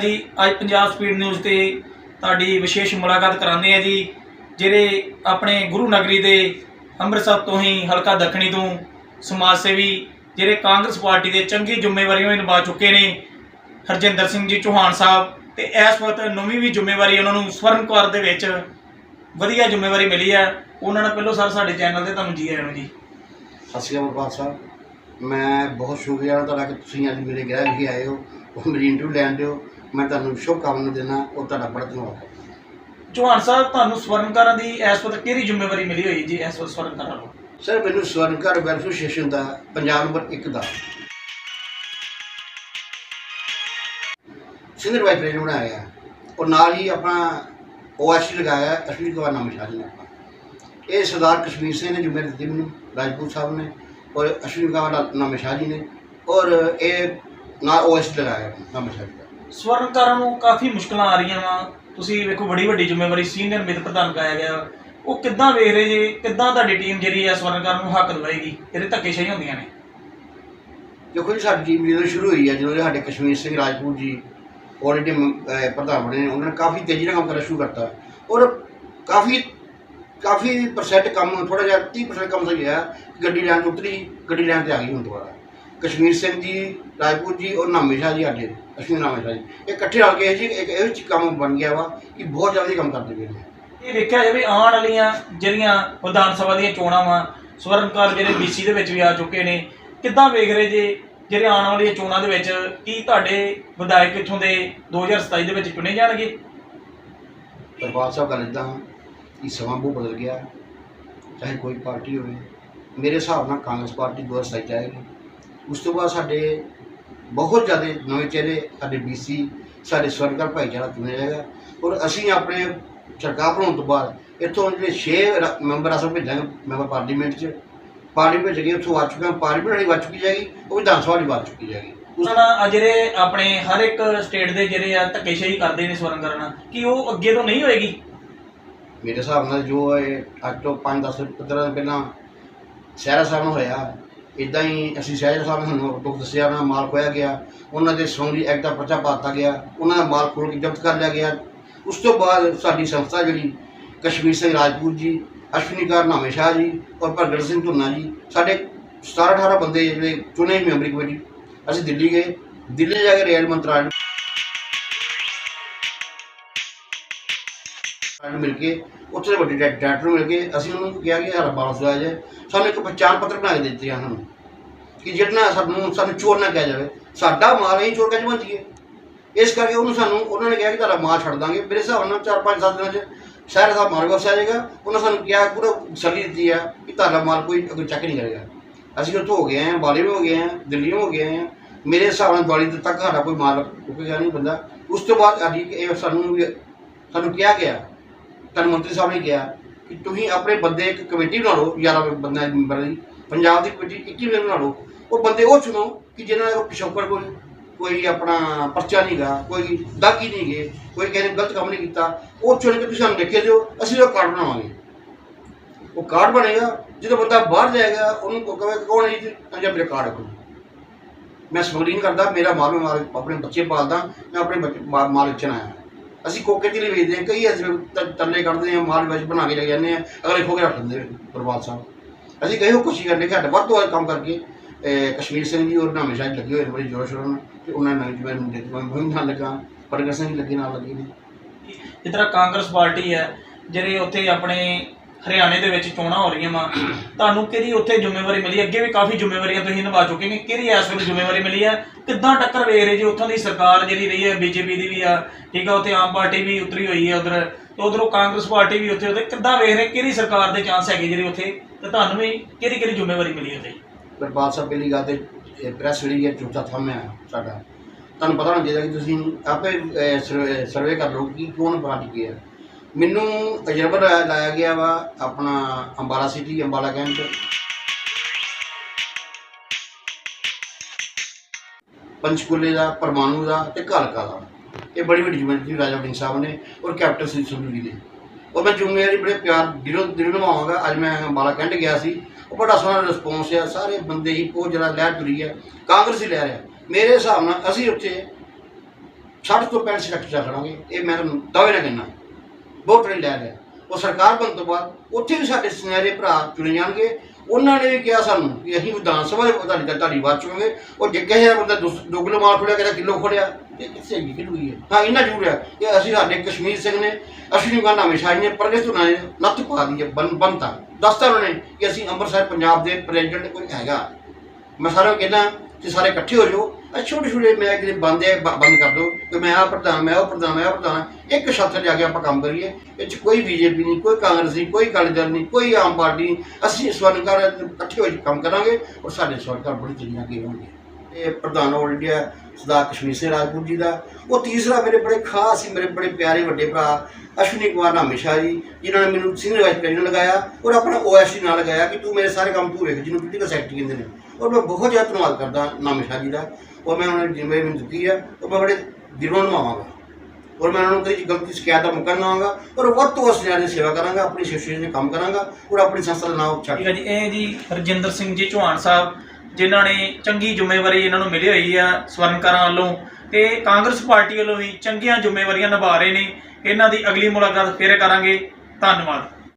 ਜੀ, ਅੱਜ Punjab speed news ਤੇ ਤੁਹਾਡੀ ਵਿਸ਼ੇਸ਼ ਮੁਲਾਕਾਤ ਕਰਾਉਂਦੇ ਆ ਜੀ, ਜਿਹੜੇ ਆਪਣੇ ਗੁਰੂ ਨਗਰੀ ਦੇ ਅੰਮ੍ਰਿਤਸਰ ਤੋਂ ਹੀ ਹਲਕਾ ਦੱਖਣੀ ਤੋਂ ਸਮਾਜ ਸੇਵੀ, ਜਿਹੜੇ ਕਾਂਗਰਸ ਪਾਰਟੀ ਦੇ ਚੰਗੀ ਜ਼ਿੰਮੇਵਾਰੀਆਂ ਨਿਭਾ ਚੁੱਕੇ ਨੇ, ਹਰਜਿੰਦਰ ਸਿੰਘ ਜੀ ਚੌਹਾਨ ਸਾਹਿਬ ਤੇ ਇਸ ਵਕਤ ਨਵੀਂ ਵੀ ਜ਼ਿੰਮੇਵਾਰੀ ਉਹਨਾਂ ਨੂੰ ਸਵਰਨ ਕੌਰ ਦੇ ਵਿੱਚ ਵਧੀਆ ਜ਼ਿੰਮੇਵਾਰੀ ਮਿਲੀ ਹੈ। ਉਹਨਾਂ ਨੇ ਪਹਿਲਾਂ ਸਰ ਸਾਡੇ ਚੈਨਲ ਤੇ ਤੁਹਾਨੂੰ ਜੀ ਆਇਆਂ ਨੂੰ ਜੀ। ਸਤਿ ਸ਼੍ਰੀ ਅਕਾਲ ਪ੍ਰਭਾਤ ਸਾਹਿਬ। ਮੈਂ ਬਹੁਤ ਸ਼ੁਕਰੀਆ ਤੁਹਾਡਾ ਕਿ ਤੁਸੀਂ ਅੱਜ ਮੇਰੇ ਗ੍ਰਹਿ ਵਿਖੇ ਆਏ ਹੋ। ਉਹ ਮੇਰੀ ਇੰਟਰਵਿਊ ਲੈਣ ਦਿਓ। ਮੈਂ ਤੁਹਾਨੂੰ ਸ਼ੁਭ ਕਾਮਨਾ ਦੇਣਾ ਉਹ ਤੁਹਾਡਾ ਬੜਾ ਧੰਨਵਾਦ ਚੌਹਾਨ ਸਾਹਿਬ ਤੁਹਾਨੂੰ ਸਵਰਨਕਾਰਾਂ ਦੀ ਇਸ ਵਕਤ ਕਿਹੜੀ ਜ਼ਿੰਮੇਵਾਰੀ ਮਿਲੀ ਹੋਈ ਜੀ ਇਸ ਵਕਤ ਸਵਰਨਕਾਰਾਂ ਨੂੰ? ਸਰ ਮੈਨੂੰ ਸਵਰਨਕਰ ਵੈਲਫੇਅਰ ਸਟੇਸ਼ਨ ਦਾ ਪੰਜਾਬ ਨੰਬਰ 1 ਦਾ। ਸਿੰਗਰ ਵਾਈਸ ਪ੍ਰੈਜ਼ੀਡੈਂਟ ਬਣਾਇਆ ਹੈ ਔਰ ਨਾਲ ਹੀ ਆਪਣਾ ਓਐਸਟੀ ਲਗਾਇਆ ਅਸ਼ਵਨੀ ਕੁਮਾਰ ਨਾਮ ਸ਼ਾਹ ਜੀ ਨੇ ਆਪਣਾ ਇਹ ਸਰਦਾਰ ਕਸ਼ਮੀਰ ਸਿੰਘ ਨੇ ਜ਼ਿੰਮੇਵਾਰੀ ਦਿੱਤੀ ਮੈਨੂੰ ਰਾਜਪੂਤ ਸਾਹਿਬ ਨੇ ਔਰ ਅਸ਼ਵਨੀ ਕੁਮਾਰ ਨਾਮ ਸ਼ਾਹ ਜੀ ਨੇ। ਔਰ ਇਹ ਨਾਲ ਓਐਸਟੀ ਲਗਾਇਆ ਨਾਮ ਸ਼ਾਹ ਜੀ ਦਾ। ਸਵਰਨਕਾਰਾਂ ਨੂੰ ਕਾਫੀ ਮੁਸ਼ਕਲਾਂ ਆ ਰਹੀਆਂ ਵਾ। ਤੁਸੀਂ ਵੇਖੋ ਬੜੀ ਵੱਡੀ ਜ਼ਿੰਮੇਵਾਰੀ ਸੀਨੀਅਰ ਮਿੱਤ ਪ੍ਰਧਾਨ ਕਾਇਆ ਗਿਆ। ਉਹ ਕਿੱਦਾਂ ਵੇਖ ਰਹੇ ਜੀ ਕਿੱਦਾਂ ਤੁਹਾਡੀ ਟੀਮ ਜਿਹੜੀ ਹੈ ਸਵਰਨਕਾਰਾਂ ਨੂੰ ਹੱਕ ਦਿਵਾਏਗੀ? ਇਹਦੇ ਧੱਕੇਸ਼ਾਹੀ ਹੁੰਦੀਆਂ ਨੇ। ਦੇਖੋ ਜੀ ਸਾਡੀ ਟੀਮ ਜਦੋਂ ਸ਼ੁਰੂ ਹੋਈ ਹੈ ਜਦੋਂ ਸਾਡੇ ਕਸ਼ਮੀਰ ਸਿੰਘ ਰਾਜਪੂਤ ਜੀ ਆਲਰੇਡੀ ਪ੍ਰਧਾਨ ਬਣੇ ਨੇ। ਉਹਨਾਂ ਨੇ ਕਾਫੀ ਤੇਜ਼ੀ ਨਾਲ ਕੰਮ ਕਰਨਾ ਸ਼ੁਰੂ ਕਰਤਾ। ਔਰ ਕਾਫੀ ਕਾਫੀ ਪਰਸੈਂਟ ਕੰਮ ਥੋੜਾ ਜਿਹਾ 30% ਕੰਮ ਸਹੀ ਹੈ ਗੱਡੀ ਲੈਣ ਤੋਂ ਉਤਰੀ, ਗੱਡੀ ਲੈਣ ਤੇ ਆ ਗਈ ਹੁਣ ਦੁਬਾਰਾ। ਕਸ਼ਮੀਰ ਸਿੰਘ ਜੀ, ਰਾਜਪੂਤ ਜੀ ਔਰ ਨਾਮੇ ਸ਼ਾਹ ਜੀ ਸਾਡੇ ਅਸ਼ਵਨੀ ਨਾਮੇ ਸ਼ਾਹ ਜੀ। ਇਹ ਇਕੱਠੇ ਰਲ ਕੇ ਜੀ, ਇੱਕ ਇਹੋ ਜਿਹੀ ਕੰਮ ਬਣ ਗਿਆ ਵਾ ਕਿ ਬਹੁਤ ਜ਼ਿਆਦਾ ਕੰਮ ਕਰਦੇ ਪਏ ਨੇ। ਇਹ ਵੇਖਿਆ ਜਾਵੇ ਆਉਣ ਵਾਲੀਆਂ ਜਿਹੜੀਆਂ ਵਿਧਾਨ ਸਭਾ ਦੀਆਂ ਚੋਣਾਂ ਵਾ ਸਵਰਨਕਾਰ ਜਿਹੜੇ ਬੀਸੀ ਦੇ ਵਿੱਚ ਵੀ ਆ ਚੁੱਕੇ ਨੇ, ਕਿੱਦਾਂ ਵੇਖ ਰਹੇ ਜੇ ਜਿਹੜੇ ਆਉਣ ਵਾਲੀਆਂ ਚੋਣਾਂ ਦੇ ਵਿੱਚ ਕੀ ਤੁਹਾਡੇ ਵਿਧਾਇਕ ਇੱਥੋਂ ਦੇ 2027 ਦੇ ਵਿੱਚ ਚੁਣੇ ਜਾਣਗੇ? ਦਰਬਾਰ ਸਾਹਿਬ ਗੱਲ ਇੱਦਾਂ ਕਿ ਸਮਾਂ ਬਹੁਤ ਬਦਲ ਗਿਆ, ਚਾਹੇ ਕੋਈ ਪਾਰਟੀ ਹੋਵੇ। ਮੇਰੇ ਹਿਸਾਬ ਨਾਲ ਕਾਂਗਰਸ ਪਾਰਟੀ ਦੋ ਸਤਾਈ ਉਸ ਤੋਂ ਬਾਅਦ ਸਾਡੇ ਬਹੁਤ ਜ਼ਿਆਦਾ ਨਵੇਂ ਚਿਹਰੇ, ਸਾਡੇ ਬੀਸੀ ਸਾਡੇ ਸਵਰਗਰ ਭਾਈਚਾਰਾ ਚੁਣਿਆ ਜਾਏਗਾ ਔਰ ਅਸੀਂ ਆਪਣੇ ਸਰਕਾਰ ਬਣਾਉਣ ਤੋਂ ਬਾਅਦ ਇੱਥੋਂ ਜਿਹੜੇ 6 ਮੈਂਬਰ ਅਸਲ ਭੇਜਾਂਗੇ ਮੈਂਬਰ ਪਾਰਲੀਮੈਂਟ 'ਚ। ਪਾਰਲੀਮੈਂਟ ਜਿਹੜੇ ਉੱਥੋਂ ਆ ਚੁੱਕੇ ਪਾਰਲੀਮੈਂਟ ਵਾਲੀ ਵੱਜ ਚੁੱਕੀ ਜਾਏਗੀ ਉਹ ਵਿਧਾਨ ਸਭਾ ਦੀ ਵੱਜ ਚੁੱਕੀ ਜਾਏਗੀ। ਉਸ ਨਾਲ ਜਿਹੜੇ ਆਪਣੇ ਹਰ ਇੱਕ ਸਟੇਟ ਦੇ ਜਿਹੜੇ ਆ ਧੱਕੇਸ਼ਾਹੀ ਕਰਦੇ ਨੇ ਸਵਰਨਕਰਨ ਨਾਲ ਕੀ ਉਹ ਅੱਗੇ ਤੋਂ ਨਹੀਂ ਹੋਏਗੀ? ਮੇਰੇ ਹਿਸਾਬ ਨਾਲ ਜੋ ਇਹ ਅੱਜ ਤੋਂ 5-10 15 ਦਿਨ ਪਹਿਲਾਂ ਸ਼ਹਿਰਾ ਸਾਹਿਬ ਨੂੰ ਹੋਇਆ ਇਦਾਂ ਹੀ ਅਸੀਂ ਸ਼ਹਿਰਾ ਸਾਹਿਬ ਨੂੰ ਦੁੱਖ ਦੱਸਿਆ ਨਾ ਮਾਲ ਖੋਇਆ ਗਿਆ ਉਹਨਾਂ ਦੇ ਸੌਂਦੀ ਐਕਟ ਦਾ ਪਰਚਾ ਪਾਤਾ ਗਿਆ ਉਹਨਾਂ ਦਾ ਮਾਲ ਖੋਲ ਕੇ ਜ਼ਬਤ ਕਰ ਲਿਆ ਗਿਆ। ਉਸ ਤੋਂ ਬਾਅਦ ਸਾਡੀ ਸੰਸਥਾ ਜਿਹੜੀ ਕਸ਼ਮੀਰ ਸਿੰਘ ਰਾਜਪੂਤ ਜੀ, ਅਸ਼ਵਨੀ ਕਾਰ ਨਾਮੇ ਸ਼ਾਹ ਜੀ ਔਰ ਪ੍ਰਗਟ ਸਿੰਘ ਧੁੰਨਾ ਜੀ। ਸਾਡੇ 17 18 ਬੰਦੇ ਜਿਹੜੇ ਚੁਣੇ ਮੈਂਬਰੀ ਕਮੇਟੀ। ਅਸੀਂ ਦਿੱਲੀ ਗਏ। ਦਿੱਲੀ ਜਾ ਕੇ ਰੇਲ ਮੰਤਰਾਲੇ ਨੂੰ ਮਿਲ ਕੇ, ਉੱਥੇ ਦੇ ਵੱਡੇ ਡਾਇ- ਨੂੰ ਮਿਲ ਕੇ ਅਸੀਂ ਉਹਨੂੰ ਕਿਹਾ ਕਿ ਸਾਡਾ ਬਾਲ ਸੁਆਇਆ ਜਾਏ। ਸਾਨੂੰ ਇੱਕ ਪਛਾਣ ਪੱਤਰ ਬਣਾ ਕੇ ਦਿੱਤੇ ਉਹਨਾਂ ਨੂੰ ਕਿ ਜਿਹੜਾ ਸਾਨੂੰ ਸਾਨੂੰ ਚੋਰ ਨਾ ਕਿਹਾ ਜਾਵੇ। ਸਾਡਾ ਮਾਲ ਅਸੀਂ ਚੋਰ ਕਿਵੇਂ ਜੀਏ ਇਸ ਕਰਕੇ ਉਹਨੂੰ ਸਾਨੂੰ, ਉਹਨਾਂ ਨੇ ਕਿਹਾ ਕਿ ਤੁਹਾਡਾ ਮਾਲ ਛੱਡ ਦਾਂਗੇ। ਮੇਰੇ ਹਿਸਾਬ ਨਾਲ 4-5 7 ਦਿਨਾਂ 'ਚ ਸ਼ਹਿਰ ਦਾ ਮਾਲ ਵਾਪਸ ਆ ਉਹਨਾਂ ਸਾਨੂੰ ਕਿਹਾ, ਪੂਰਾ ਸਲੀ ਦਿੱਤੀ ਆ ਕਿ ਤੁਹਾਡਾ ਮਾਲ ਕੋਈ ਅੱਗੇ ਚੈੱਕ ਨਹੀਂ ਕਰੇਗਾ। ਅਸੀਂ ਉੱਥੋਂ ਹੋ ਗਏ ਆਂ, ਬਾਲੀ ਵੀ ਹੋ ਗਏ ਆਂ, ਦਿੱਲੀ ਹੋ ਗਏ ਆਂ। ਮੇਰੇ ਹਿਸਾਬ ਨਾਲ ਬਾਲੀ ਤੱਕ ਸਾਡਾ ਕੋਈ ਮਾਲ ਰੁਕੇਗਾ ਨਹੀਂ ਬੰਦਾ। ਉਸ ਤੋਂ ਬਾਅਦ ਸਾਡੀ ਇਹ ਸਾਨੂੰ ਸਾਨੂੰ ਕਿਹਾ ਗਿਆ ਤੁਹਾਨੂੰ ਮੰਤਰੀ ਸਾਹਿਬ ਨੇ ਕਿਹਾ ਕਿ ਤੁਸੀਂ ਆਪਣੇ ਬੰਦੇ ਇੱਕ ਕਮੇਟੀ ਬਣਾ ਲਓ 11 ਬੰਦਿਆਂ ਦੀ ਮੈਂਬਰ ਦੀ। ਪੰਜਾਬ ਦੀ ਕਮੇਟੀ 21 ਮੈਂਬਰ ਬਣਾ ਲਓ। ਉਹ ਬੰਦੇ ਉਹ ਚੁਣੋ ਕਿ ਜਿਹਨਾਂ ਦਾ ਪਿਛੋਕੜ ਕੋਈ ਕੋਈ ਆਪਣਾ ਪਰਚਾ ਨਹੀਂ ਗਾ, ਕੋਈ ਦਾਗੀ ਨਹੀਂ ਗਏ ਕੋਈ ਕਿਸੇ ਨੇ ਗਲਤ ਕੰਮ ਨਹੀਂ ਕੀਤਾ, ਉਹ ਚੁਣ ਕੇ ਤੁਸੀਂ ਸਾਨੂੰ ਲਿਖੇ ਦਿਓ, ਅਸੀਂ ਉਹ ਕਾਰਡ ਬਣਾਵਾਂਗੇ। ਉਹ ਕਾਰਡ ਬਣੇਗਾ, ਜਦੋਂ ਬੰਦਾ ਬਾਹਰ ਜਾਏਗਾ, ਉਹਨੂੰ ਕੋ ਕਹੇ ਕੌਣ ਹੈ ਜੀ? ਅੰਜਾ ਮੇਰੇ ਕਾਰਡ ਕੋਲ ਮੈਂ ਸਮਗਲਿੰਗ ਕਰਦਾ, ਮੇਰਾ ਮਾਲ ਮੈਂ ਮਾਲ- ਆਪਣੇ ਬੱਚੇ ਪਾਲਦਾ, ਮੈਂ ਆਪਣੇ ਬੱਚੇ ਮਾਲ ਵੇਚਣ ਆਇਆ। ਅਸੀਂ ਕੋਕੇ ਤੇ ਲਈ ਵੇਚਦੇ ਹਾਂ, ਕਈ ਅਸੀਂ ਤ- ਤਰਲੇ ਕੱਢਦੇ ਹਾਂ, ਮਾਲ ਵਿੱਚ ਬਣਾ ਕੇ ਲੈ ਜਾਂਦੇ ਹਾਂ, ਅਗਲੇ ਖੋ ਕੇ ਰੱਖ ਦਿੰਦੇ ਪ੍ਰਭਾਤ ਸਾਹਿਬ। ਅਸੀਂ ਕਈ ਕੋਸ਼ਿਸ਼ ਕਰਦੇ ਕਿ ਘੱਟ ਵੱਧ ਤੋਂ ਵੱਧ ਕੰਮ ਕਰਕੇ ਕਸ਼ਮੀਰ ਸਿੰਘ ਜੀ ਔਰ ਨਾਮੇ ਸ਼ਾਹ ਜੀ ਲੱਗੇ ਹੋਏ ਨੇ, ਬੜੀ ਜੋਸ਼ ਨਾਲ ਤੇ ਉਹਨਾਂ ਨੇ ਮੈਨੂੰ ਦੇ ਦਿੱਤਾ ਮੈਂ ਨਾਲ ਲੱਗਾ, ਪ੍ਰਗਟ ਸਿੰਘ ਲੱਗੇ ਨਾਲ ਲੱਗੇ ਨੇ। ਜਿਸ ਤਰ੍ਹਾਂ ਕਾਂਗਰਸ ਪਾਰਟੀ ਹੈ, ਜਿਹੜੇ ਉੱਥੇ ਆਪਣੇ ਹਰਿਆਣੇ ਦੇ ਵਿੱਚ ਚੋਣਾਂ ਹੋ ਰਹੀਆਂ ਵਾ, ਤੁਹਾਨੂੰ ਕਿਹੜੀ ਉੱਥੇ ਜ਼ਿੰਮੇਵਾਰੀ ਮਿਲੀ? ਅੱਗੇ ਵੀ ਕਾਫੀ ਜ਼ਿੰਮੇਵਾਰੀਆਂ ਤੁਸੀਂ ਨਿਭਾ ਚੁੱਕੇ ਨੇ। ਕਿਹੜੀ ਇਸ ਵੇਲੇ ਜ਼ਿੰਮੇਵਾਰੀ ਮਿਲੀ ਹੈ? ਕਿੱਦਾਂ ਟੱਕਰ ਵੇਖ ਰਹੇ ਜੀ? ਉੱਥੋਂ ਦੀ ਸਰਕਾਰ ਜਿਹੜੀ ਰਹੀ ਹੈ, ਬੀਜੇਪੀ ਦੀ ਵੀ ਆ, ਠੀਕ ਆ, ਉੱਥੇ ਆਮ ਪਾਰਟੀ ਵੀ ਉਤਰੀ ਹੋਈ ਹੈ ਉਧਰ, ਤੇ ਉਧਰੋਂ ਕਾਂਗਰਸ ਪਾਰਟੀ ਵੀ ਉੱਥੇ ਉੱਥੇ ਕਿੱਦਾਂ ਵੇਖ ਰਹੇ? ਕਿਹੜੀ ਸਰਕਾਰ ਦੇ ਚਾਂਸ ਹੈਗੇ ਜਿਹੜੇ ਉੱਥੇ? ਤੇ ਤੁਹਾਨੂੰ ਵੀ ਕਿਹੜੀ ਕਿਹੜੀ ਜ਼ਿੰਮੇਵਾਰੀ ਮਿਲੀ ਉੱਥੇ? ਪ੍ਰਭਾਤ ਸਾਹਿਬ ਪਹਿਲੀ ਗੱਲ ਤੇ ਪ੍ਰੈਸ ਜਿਹੜੀ ਹੈ ਚੌਥਾ ਥੰਮ ਸਾਡਾ। ਤੁਹਾਨੂੰ ਪਤਾ ਹੋਣਾ ਚਾਹੀਦਾ ਕਿ ਤੁਸੀਂ ਆਪੇ ਸਰਵੇ ਕਰ ਲਓ ਕਿ ਕੌਣ ਪਾਰਟੀ ਕੀ ਹੈ। ਮੈਨੂੰ ਅਜਰਬਾ ਲਾਇਆ ਗਿਆ ਵਾ ਆਪਣਾ ਅੰਬਾਲਾ ਸਿਟੀ ਅੰਬਾਲਾ ਕੈਂਟ। ਪੰਚਕੂਲੇ ਦਾ, ਪਰਮਾਣੂ ਦਾ ਤੇ ਕਾਲਕਾ ਦਾ। ਇਹ ਬੜੀ ਵੱਡੀ ਜ਼ਿੰਮੇਵਾਰੀ ਰਾਜਾ ਵੜਿੰਗ ਸਾਹਿਬ ਨੇ ਔਰ ਕੈਪਟਨ ਸਿੰਘ ਸੰਧੂ ਜੀ ਨੇ ਔਰ ਮੈਂ ਜ਼ਿੰਮੇਵਾਰੀ ਬੜੇ ਪਿਆਰ ਦਿਲੋਂ ਦਿਲੋਂ ਨਿਭਾਵਾਂਗਾ। ਅੱਜ ਮੈਂ ਅੰਬਾਲਾ ਕੈਂਟ ਗਿਆ ਸੀ। ਉਹ ਬੜਾ ਸੋਹਣਾ ਰਿਸਪੌਂਸ ਆ। ਸਾਰੇ ਬੰਦੇ ਹੀ ਉਹ ਜਿਹੜਾ ਲਹਿਰ ਤੁਰੀ ਹੈ ਕਾਂਗਰਸ ਹੀ ਲੈ ਰਿਹਾ ਮੇਰੇ ਹਿਸਾਬ ਨਾਲ ਅਸੀਂ ਉੱਥੇ 60 ਤੋਂ 65 ਲੱਖ ਚਾ ਖੜਾਂਗੇ ਇਹ ਮੈਂ ਤੁਹਾਨੂੰ ਦਾਅਵੇ ਨਾਲ ਕਹਿੰਦਾ। ਬਹੁਤ ਬੜੀ ਲੈ ਰਿਹਾ ਉਹ ਸਰਕਾਰ ਬਣਨ ਤੋਂ ਬਾਅਦ ਉੱਥੇ ਵੀ ਸਾਡੇ ਸੁਨਹਿਰੇ ਭਰਾ ਚੁਣੇ ਜਾਣਗੇ। ਉਹਨਾਂ ਨੇ ਵੀ ਕਿਹਾ ਸਾਨੂੰ ਕਿ ਅਸੀਂ ਵਿਧਾਨ ਸਭਾ ਦੇ ਤੁਹਾਡੀ ਤੁਹਾਡੀ ਬਾਤ ਚੁਣਾਂਗੇ। ਉਹ ਜੇ ਕਹੇ ਬੰਦਾ ਦੁਸ- ਦੁੱਗਲ ਮਾਰ ਖੋਲਿਆ ਕਹਿੰਦਾ ਕਿਲੋ ਖੋਲਿਆ ਇਹ ਕਿੱਥੇ ਹੈਗੀ ਕਿਲੋ ਹੈ? ਹਾਂ ਇੰਨਾ ਜ਼ਰੂਰ ਹੈ ਕਿ ਅਸੀਂ ਸਾਡੇ ਕਸ਼ਮੀਰ ਸਿੰਘ ਨੇ ਅਸ਼ਵਨੀ ਗਾਂਧੀ ਹਮੇਸ਼ਾ ਨੇ ਪਰਲੇ ਤੋਂ ਨੇ ਲੱਤ ਪਾ ਦੀ ਹੈ, ਬਨ ਬੰਤਾ ਦੱਸਤਾ ਉਹਨਾਂ ਨੇ ਕਿ ਅਸੀਂ ਅੰਮ੍ਰਿਤਸਰ, ਪੰਜਾਬ ਦੇ ਪ੍ਰੈਜ਼ੀਡੈਂਟ ਕੋਈ ਹੈਗਾ। ਮੈਂ ਸਾਰਿਆਂ ਨੂੰ ਕਹਿੰਦਾ ਕਿ ਸਾਰੇ ਇਕੱਠੇ ਹੋ ਜਾਓ। ਇਹ ਛੋਟੇ ਛੋਟੇ ਮੈਂ ਜਿਹੜੇ ਬੰਦ ਹੈ ਬੰਦ ਕਰ ਦਿਓ। ਕਿ ਮੈਂ ਆ ਪ੍ਰਧਾਨ, ਮੈਂ ਉਹ ਪ੍ਰਧਾਨ, ਮੈਂ ਉਹ ਪ੍ਰਧਾਨ। ਇੱਕ ਛੱਤ ਤੇ ਜਾ ਕੇ ਆਪਾਂ ਕੰਮ ਕਰੀਏ। ਇਹ 'ਚ ਕੋਈ ਬੀਜੇਪੀ ਨਹੀਂ, ਕੋਈ ਕਾਂਗਰਸ ਨਹੀਂ, ਕੋਈ ਅਕਾਲੀ ਦਲ ਨਹੀਂ, ਕੋਈ ਆਮ ਪਾਰਟੀ ਨਹੀਂ। ਅਸੀਂ ਸਵਰਨਕਾਰ ਇਕੱਠੇ ਹੋ ਕੇ ਕੰਮ ਕਰਾਂਗੇ ਔਰ ਸਾਡੇ ਸਵਰਨਕਾਰ ਬੜੀ ਚੰਗੀਆਂ ਅੱਗੇ ਹੋਣਗੇ। ਇਹ ਪ੍ਰਧਾਨ ਆਲ ਇੰਡੀਆ ਸਰਦਾਰ ਕਸ਼ਮੀਰ ਸਿੰਘ ਰਾਜਪੂਤ ਜੀ ਦਾ। ਉਹ ਤੀਸਰਾ ਮੇਰੇ ਬੜੇ ਖਾਸ ਸੀ, ਮੇਰੇ ਬੜੇ ਪਿਆਰੇ ਵੱਡੇ ਭਰਾ ਅਸ਼ਵਨੀ ਕੁਮਾਰ ਨਾਮੇਸ਼ਾ ਜੀ, ਜਿਨ੍ਹਾਂ ਨੇ ਮੈਨੂੰ ਸੀਨੀਅਰ ਵਾਈਸ ਪ੍ਰੈਜ਼ੀਡੈਂਟ ਲਗਾਇਆ ਔਰ ਆਪਣਾ ਓਐਸਟੀ ਨਾਲ ਲਗਾਇਆ ਕਿ ਤੂੰ ਮੇਰੇ ਸਾਰੇ ਕੰਮ ਤੂੰ ਵੇਖ ਜਿਹਨੂੰ ਪੋਲੀਟੀਕਲ ਸੈਕਟਰੀ ਕਹਿੰਦੇ ਨੇ। ਔਰ ਮੈਂ ਬਹੁਤ ਜ਼ਿਆਦਾ ਧੰਨਵਾਦ ਕਰਦਾ ਨਾਮੇਸ਼ਾ ਜੀ ਦਾ ਔਰ ਮੈਂ ਉਹਨਾਂ ਨੇ ਜਿੰਮੇਵਾਰੀ ਮੈਨੂੰ ਦਿੱਤੀ ਹੈ ਉਹ ਮੈਂ ਬੜੇ ਦਿਲੋਂ ਨਿਭਾਵਾਂਗਾ। ਔਰ ਮੈਂ ਉਹਨਾਂ ਨੂੰ ਕਦੀ ਗਲਤੀ, ਸ਼ਿਕਾਇਤ ਦਾ ਮੌਕਾ ਨਾ ਦਵਾਂਗਾ ਔਰ ਵੱਧ ਤੋਂ ਵੱਧ ਦੀ ਸੇਵਾ ਕਰਾਂਗਾ, ਆਪਣੀ ਐਸੋਸੀਏਸ਼ਨ ਦੇ ਕੰਮ ਕਰਾਂਗਾ ਔਰ ਆਪਣੀ ਸੰਸਥਾ ਦਾ ਨਾਮ ਛੱਡ ਠੀਕ ਹੈ ਜੀ, ਇਹ ਜੀ ਰਜਿੰਦਰ ਸਿੰਘ ਜੀ ਚੌਹਾਨ ਸਾਹਿਬ ਜਿਨ੍ਹਾਂ ਨੇ ਚੰਗੀ ਜ਼ਿੰਮੇਵਾਰੀ ਇਹਨਾਂ ਨੂੰ ਮਿਲੀ ਹੋਈ ਆ ਸਵਰਨਕਾਰਾਂ ਵੱਲੋਂ ਤੇ ਕਾਂਗਰਸ ਪਾਰਟੀ ਵੱਲੋਂ ਵੀ ਚੰਗੀਆਂ ਜ਼ਿੰਮੇਵਾਰੀਆਂ ਨਿਭਾ ਰਹੇ ਨੇ। ਇਹਨਾਂ ਦੀ ਅਗਲੀ ਮੁਲਾਕਾਤ ਫੇਰ ਕਰਾਂਗੇ। ਧੰਨਵਾਦ।